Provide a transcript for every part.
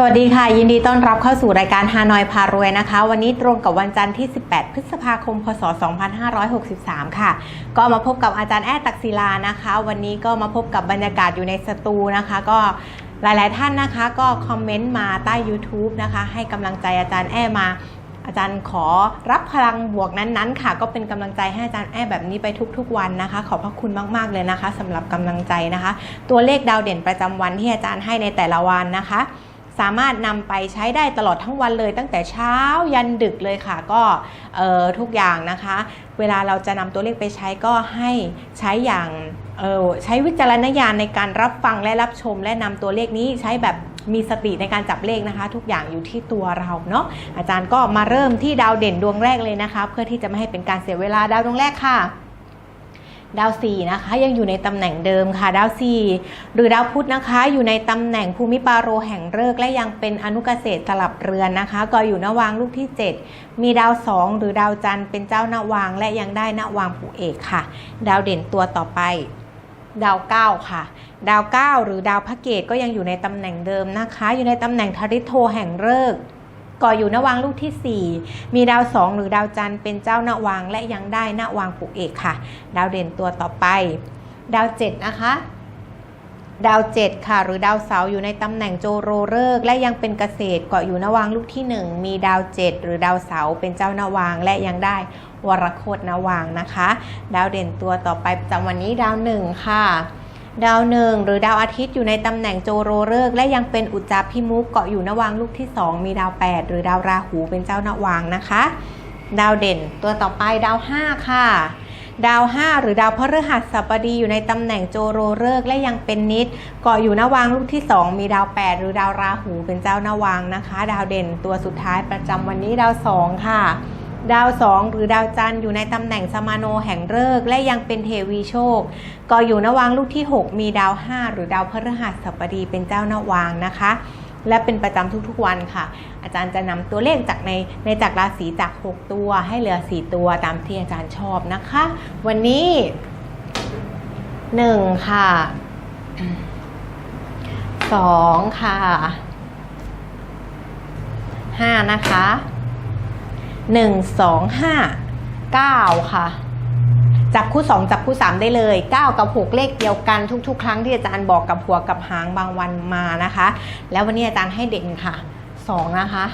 สวัสดีค่ะ ยินดีต้อนรับเข้าสู่รายการฮานอยพารวยนะคะ วันนี้ตรงกับวันจันทร์ที่ 18 พฤษภาคม พศ 2563 ค่ะ ก็มาพบกับอาจารย์แอดตักศิลานะคะ วันนี้ก็มาพบกับบรรยากาศอยู่ในสตูนะคะ ก็หลายๆท่านนะคะ ก็คอมเมนต์มาใต้ YouTube นะคะ ให้กำลังใจอาจารย์แอดมาอาจารย์ขอรับพลังบวกนั้นๆ ค่ะ ก็เป็นกำลังใจให้อาจารย์แอ้แบบนี้ไปทุกๆวันนะคะ ขอบพระคุณมากๆเลยนะคะสำหรับกำลังใจนะคะ ตัวเลขดาวเด่นประจำวันที่อาจารย์ให้ในแต่ละวันนะคะ สามารถนำไปใช้ได้ตลอดทั้งวันเลย ตั้งแต่เช้ายันดึกเลยค่ะ ก็ทุกอย่างนะคะ เวลาเราจะนำตัวเลขไปใช้ก็ให้ใช้อย่างใช้วิจารณญาณในการรับฟังและรับชม และนำตัวเลขนี้ใช้แบบมีสติในการจับเลขนะคะ ทุกอย่างอยู่ที่ตัวเราเนาะอาจารย์ก็มาเริ่มที่ดาวเด่นดวงแรกเลยนะคะ เพื่อที่จะไม่ให้เป็นการเสียเวลาดาวดวงแรกค่ะ ดาวสี่นะคะยังอยู่ในตำแหน่งเดิมค่ะดาวสี่หรือดาวพุธนะคะ อยู่ในตำแหน่งภูมิปาโรแห่งฤกษ์และยังเป็นอนุเกษตรสลับเรือนนะคะก็อยู่นวางลูกที่ 7 มีดาวสองหรือดาวจันทร์เป็นเจ้านวางและยังได้นวางผู้เอกค่ะ ดาวเด่นตัวต่อไป ดาวเก้าค่ะดาวเก้าหรือดาวพระเกตก็ยังอยู่ในตำแหน่งเดิมนะคะ อยู่ในตำแหน่งทริโทแห่งฤกษ์ ก่ออยู่นวางลูกที่ 4 มีดาวสองหรือดาวจันทร์เป็นเจ้านวางและยังได้นวางผูกเอกค่ะ ดาวเด่นตัวต่อไป ดาวเจ็ดนะคะ ดาวเจ็ดค่ะ หรือดาวเสาร์อยู่ในตำแหน่งโจโรเริกและยังเป็นเกษตรเกาะอยู่นวางลูกที่ 1 มีดาวเจ็ดหรือดาวเสาร์เป็นเจ้านวางและยังได้วรโคตนวางนะคะ ดาวเด่นตัวต่อไปประจำวันนี้ดาวหนึ่งค่ะ ดาวหนึ่งหรือดาวอาทิตย์อยู่ในตำแหน่งโจโรเริก และยังเป็นอุจจาพิมุกเกาะอยู่นวางลูกที่ 2 มีดาว 8 หรือดาวราหูเป็นเจ้านวางนะคะ ดาวเด่นตัวต่อไปดาว 5 ค่ะ ดาว 5 หรือดาวพฤหัสบดีอยู่ในตำแหน่งโจโรเริกและยังเป็นนิดเกาะอยู่นวางลูกที่ 2 มีดาว 8 หรือดาวราหูเป็นเจ้านวางนะคะ ดาวเด่นตัวสุดท้ายประจำวันนี้ดาว 2 ค่ะ ดาวสองหรือดาวจันทร์อยู่ในตำแหน่งสมาโนแห่งฤกษ์และยังเป็นเทวีโชค ก็อยู่นวางลูกที่ 6 มีดาว 5 หรือดาวพฤหัสบดีเป็นเจ้านวางนะคะ และเป็นประจำทุกๆวันค่ะ อาจารย์จะนำตัวเลขจากในในจากราศีจาก 6 ตัว ให้เหลือ 4 ตัวตามที่อาจารย์ชอบนะคะ วันนี้ 1 ค่ะ 2 ค่ะ 5 นะคะ หนึ่งสองห้าเก้าค่ะ จับคู่สองจับคู่สามได้เลยเก้ากับหกเลขเดียวกันทุก ๆ ครั้งที่อาจารย์บอกกับหัวกับหางบางวันมานะคะ แล้ววันนี้อาจารย์ให้เด่นค่ะสองนะคะ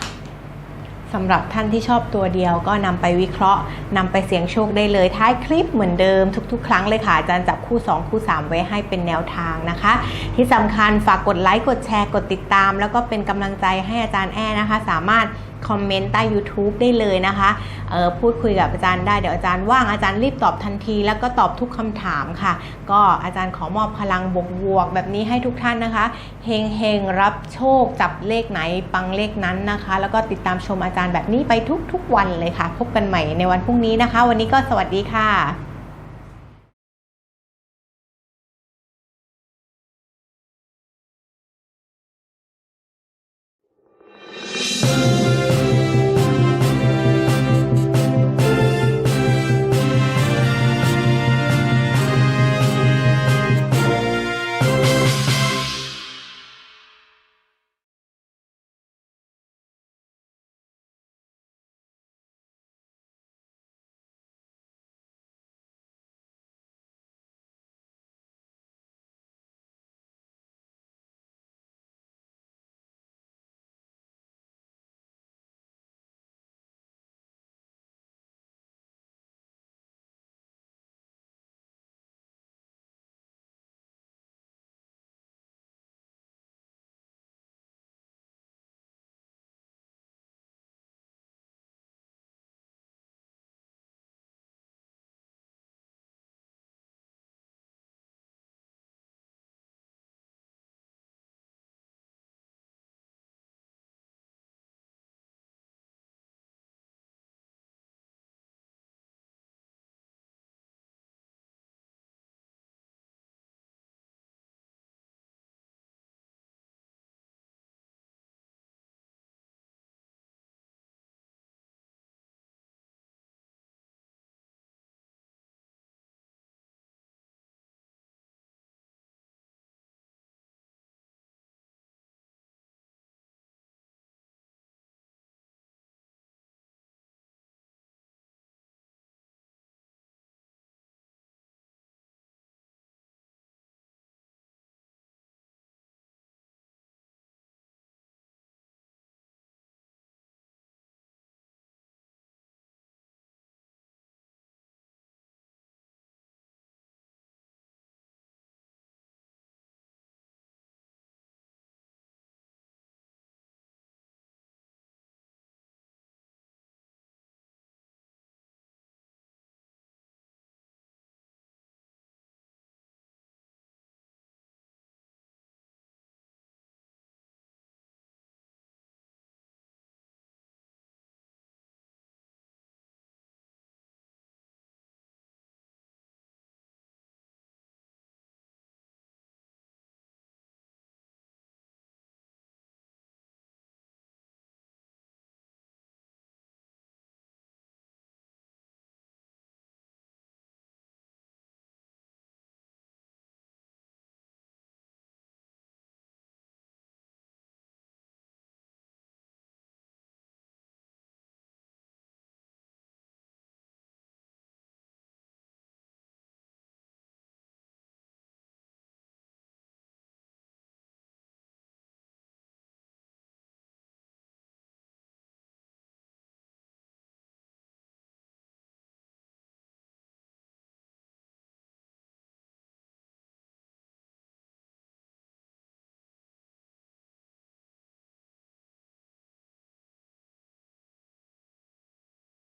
สำหรับท่านที่ชอบตัวเดียวก็นำไปวิเคราะห์นำไปเสี่ยงโชคได้เลย ท้ายคลิปเหมือนเดิมทุกๆ ครั้งเลยค่ะ อาจารย์จับคู่ 2 คู่ 3 ไว้ให้เป็นแนวทางนะคะ ที่สำคัญฝากกดไลค์กดแชร์กดติดตาม แล้วก็เป็นกำลังใจให้อาจารย์แอ้นะคะ สามารถ คอมเมนต์ใต้ YouTube ได้เลยนะคะออพูดคุยกับอาจารย์ได้เดี๋ยวอาจารย์ว่างอาจารย์รีบตอบทันที แล้วก็ตอบทุกคำถามค่ะ ก็อาจารย์ขอมอบพลังบวกๆแบบนี้ให้ทุกท่านนะคะเฮงเฮงรับโชคจับเลขไหนปังเลขนั้นนะคะ แล้วก็ติดตามชมอาจารย์แบบนี้ไปทุกๆวันเลยค่ะ พบกันใหม่ในวันพรุ่งนี้นะคะ วันนี้ก็สวัสดีค่ะ Thank